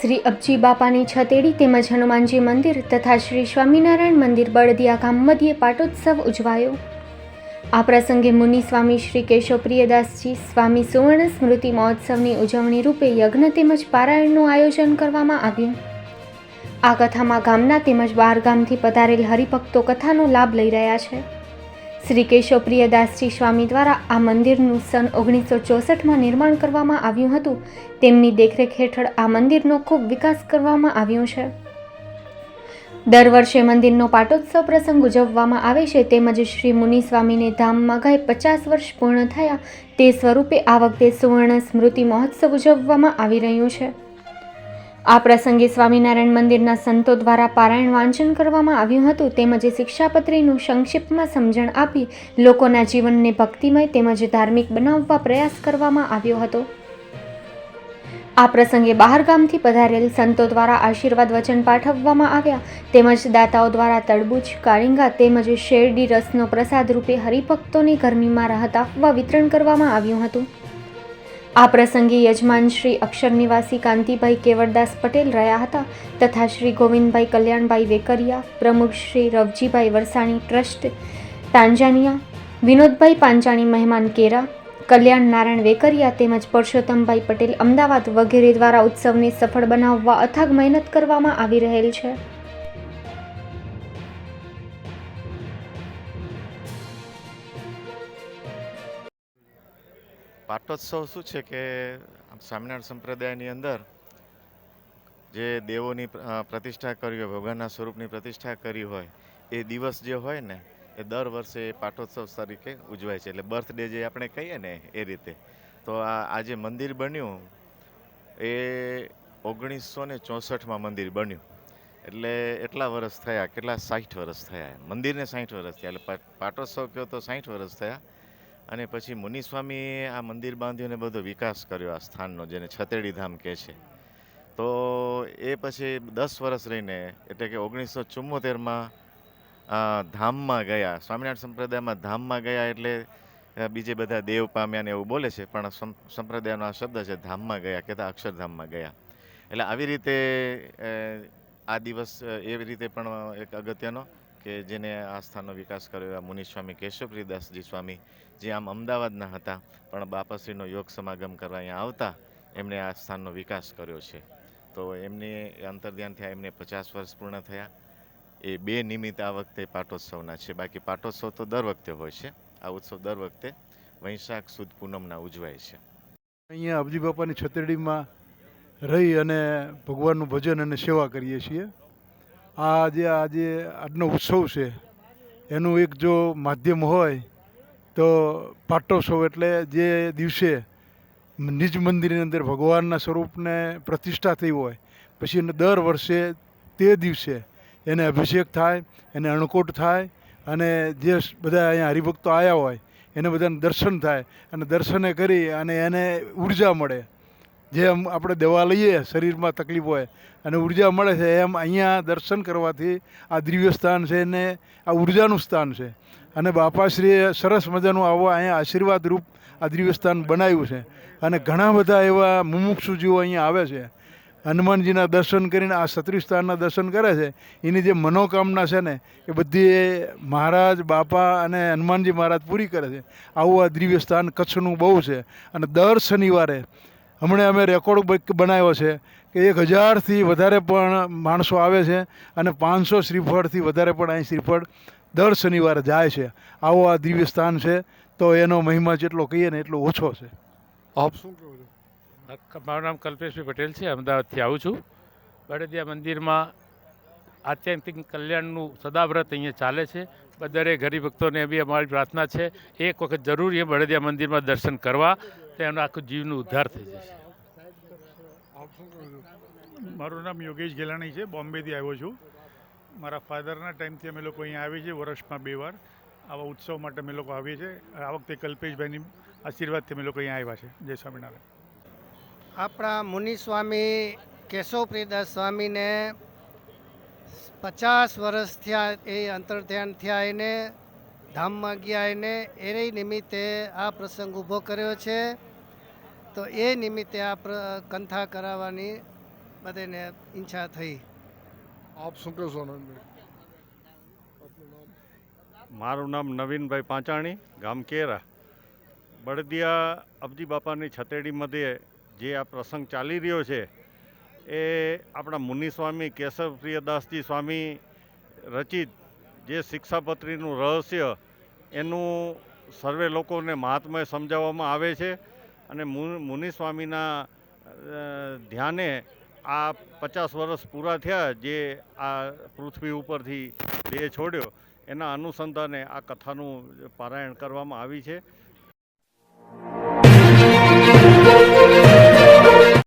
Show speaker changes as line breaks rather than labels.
શ્રી અબજી બાપાની છતેડી તેમજ હનુમાનજી મંદિર તથા શ્રી સ્વામિનારાયણ મંદિર બળદિયા ગામ મધ્યે પાટોત્સવ ઉજવાયો. આ પ્રસંગે મુનિ સ્વામી શ્રી કેશવપ્રિયદાસજી, સ્વામી સુવર્ણ સ્મૃતિ મહોત્સવની ઉજવણી રૂપે યજ્ઞ તેમજ પારાયણનું આયોજન કરવામાં આવ્યું. આ કથામાં ગામના તેમજ બહાર ગામથી પધારેલ હરિભક્તો કથાનો લાભ લઈ રહ્યા છે. શ્રી કેશવપ્રિયદાસજી સ્વામી દ્વારા આ મંદિરનું સન ઓગણીસો ચોસઠમાં નિર્માણ કરવામાં આવ્યું હતું. તેમની દેખરેખ હેઠળ આ મંદિરનો ખૂબ વિકાસ કરવામાં આવ્યો છે. દર વર્ષે મંદિરનો પાટોત્સવ પ્રસંગ ઉજવવામાં આવે છે. તેમજ શ્રી મુનિ સ્વામીને ધામમાં ગઈ પચાસ વર્ષ પૂર્ણ થયા તે સ્વરૂપે આ વખતે સુવર્ણ સ્મૃતિ મહોત્સવ ઉજવવામાં આવી રહ્યું છે. આ પ્રસંગે સ્વામિનારાયણ મંદિરના સંતો દ્વારા પારાયણ વાંચન કરવામાં આવ્યું હતું. તેમજ શિક્ષાપત્રીનું સંક્ષિપ્તમાં સમજણ આપી લોકોના જીવનને ભક્તિમય તેમજ ધાર્મિક બનાવવા પ્રયાસ કરવામાં આવ્યો હતો. આ પ્રસંગે બહાર ગામથી પધારેલ સંતો દ્વારા આશીર્વાદ વચન પાઠવવામાં આવ્યા. તેમજ દાતાઓ દ્વારા તડબૂચ, કાળીંગા તેમજ શેરડી રસનો પ્રસાદ રૂપે હરિભક્તોને ગરમીમાં રાહત આપવા વિતરણ કરવામાં આવ્યું હતું. આ પ્રસંગે યજમાન શ્રી અક્ષર નિવાસી કાંતિભાઈ કેવરદાસ પટેલ રહ્યા હતા તથા શ્રી ગોવિંદભાઈ કલ્યાણભાઈ વેકરિયા, પ્રમુખ શ્રી રવજીભાઈ વરસાણી ટ્રસ્ટ, તાંજાનિયા, વિનોદભાઈ પાંચાણી મહેમાન કેરા, કલ્યાણ નારાયણ વેકરિયા તેમજ પરસોત્તમભાઈ પટેલ અમદાવાદ વગેરે દ્વારા ઉત્સવને સફળ બનાવવા અથાગ મહેનત કરવામાં આવી રહેલ છે.
પાટોત્સવ શું છે કે સ્વામિનારાયણ સંપ્રદાયની અંદર જે દેવોની પ્રતિષ્ઠા કરી હોય, ભગવાનના સ્વરૂપની પ્રતિષ્ઠા કરી હોય, એ દિવસ જે હોય ને, એ દર વર્ષે પાટોત્સવ તરીકે ઉજવાય છે. એટલે બર્થડે જે આપણે કહીએ ને, એ રીતે. તો આ આ જે મંદિર બન્યું, એ ઓગણીસો ને ચોસઠમાં મંદિર બન્યું. એટલે એટલા વર્ષ થયા, કેટલા સાઠ વર્ષ થયા મંદિરને સાઠ વર્ષ થયા. એટલે પાટોત્સવ કહો તો સાઠ વર્ષ થયા. અને પછી મુનિસ્વામીએ આ મંદિર બાંધ્યું અને બધો વિકાસ કર્યો આ સ્થાનનો, જેને છતેડી ધામ કહે છે. તો એ પછી દસ વર્ષ રહીને, એટલે કે ઓગણીસો ચુમ્મોતેરમાં ધામમાં ગયા. સ્વામિનારાયણ સંપ્રદાયમાં ધામમાં ગયા એટલે બીજે બધા દેવ પામ્યા ને એવું બોલે છે, પણ સંપ્રદાયનો આ શબ્દ છે, ધામમાં ગયા કહેતા અક્ષરધામમાં ગયા. એટલે આવી રીતે આ દિવસ એવી રીતે પણ એક અગત્યનો કે જેને આ સ્થાનનો વિકાસ કર્યો એવા મુનિ સ્વામી કેશવપ્રિયદાસજી સ્વામી, જે આમ અમદાવાદના હતા, પણ બાપાશ્રીનો યોગ સમાગમ કરવા અહીંયા આવતા, એમણે આ સ્થાનનો વિકાસ કર્યો છે. તો એમને અંતર્ધ્યાન થયા એમને પચાસ વર્ષ પૂર્ણ થયા. એ બે નિમિત્ત આ વખતે પાટોત્સવના છે. બાકી પાટોત્સવ તો દર વખતે હોય છે. આ ઉત્સવ દર વખતે વૈશાખ સુદ પૂનમના ઉજવાય છે.
અહીંયા અબજી બાપાની છતરડીમાં રહી અને ભગવાનનું ભજન અને સેવા કરીએ છીએ. આ જે આજે આજનો ઉત્સવ છે, એનું એક જો માધ્યમ હોય, તો પાટોત્સવ એટલે જે દિવસે નિજ મંદિરની અંદર ભગવાનના સ્વરૂપને પ્રતિષ્ઠા થઈ હોય, પછી એને દર વર્ષે તે દિવસે એને અભિષેક થાય, એને અણકોટ થાય, અને જે બધા અહીંયા હરિભક્તો આવ્યા હોય, એને બધાને દર્શન થાય, અને દર્શને કરી અને એને ઊર્જા મળે. જેમ આપણે દવા લઈએ, શરીરમાં તકલીફ હોય અને ઊર્જા મળે છે, એમ અહીંયા દર્શન કરવાથી આ દિવ્ય સ્થાન છે ને આ ઉર્જાનું સ્થાન છે. અને બાપાશ્રીએ સરસ મજાનું આવવા અહીંયા આશીર્વાદ રૂપ આ દિવ્ય સ્થાન બનાવ્યું છે. અને ઘણા બધા એવા મુમુક્ષુજીઓ અહીંયા આવે છે. હનુમાનજીના દર્શન કરીને આ સત્રી સ્થાનના દર્શન કરે છે. એની જે મનોકામના છે ને, એ બધી મહારાજ, બાપા અને હનુમાનજી મહારાજ પૂરી કરે છે. આવું આ દિવ્ય સ્થાન કચ્છનું બહુ છે. અને દર શનિવારે હમણાં અમે રેકોર્ડ બ- બનાવ્યો છે કે એક હજારથી વધારે પણ માણસો આવે છે અને પાંચસો શ્રીફળથી વધારે પણ અહીં શ્રીફળ દર શનિવારે જાય છે. આવો આ દિવ્ય સ્થાન છે. તો એનો મહિમા જેટલો કહીએ ને એટલો ઓછો છે. આપ શું કહો છો?
મારું નામ કલ્પેશભાઈ પટેલ છે. અમદાવાદથી આવું છું. બળદિયા મંદિરમાં આત્યંતિક કલ્યાણનું સદાવ્રત અહીંયા ચાલે છે. દરેક હરિભક્તોને બી અમારી પ્રાર્થના છે. એક વખત જરૂર એ બળદિયા મંદિરમાં દર્શન કરવા. તો એનું આખું જીવનું ઉદ્ધાર થઈ જશે.
મારું નામ યોગેશ ગેલાણી છે બોમ્બેથી આવ્યો છું. મારા ફાધરના ટાઈમથી અમે લોકો અહીંયા આવીએ છીએ વર્ષમાં બે વાર. આવા ઉત્સવ માટે અમે લોકો આવીએ છીએ. આ વખતે કલ્પેશભાઈની આશીર્વાદથી અમે લોકો અહીંયા આવ્યા છે. જય સ્વામિનારાયણ.
આપણા મુનિ સ્વામી કેશવપ્રિયદાસ સ્વામીને પચાસ વર્ષ થયા એ અંતર્ધ્યાન થયા એને ધામમાં ગયા એને એ નિમિત્તે આ પ્રસંગ ઊભો કર્યો છે. તો એ નિમિત્તે આ પ્ર કંથા કરાવવાની બધાને ઈચ્છા થઈ.
આપ શું કહેશો
મારું નામ નવીનભાઈ પાંચાણી ગામ કેરા. બળદિયા અબજી બાપાની છતેડી મધ્યે જે આ પ્રસંગ ચાલી રહ્યો છે એ આપણા મુનિસ્વામી કેશવપ્રિયદાસજી કેશવ પ્રિયદાસજી સ્વામી રચિત જે શિક્ષાપત્રીનું રહસ્ય એનું સર્વે લોકોને મહાત્મય સમજાવવામાં આવે છે. અને મુનિ સ્વામીના ધ્યાને આ પચાસ વર્ષ પૂરા થયા જે આ પૃથ્વી ઉપરથી દેહ છોડ્યો, એના અનુસંધાને આ કથાનું પારાયણ કરવામાં આવી છે.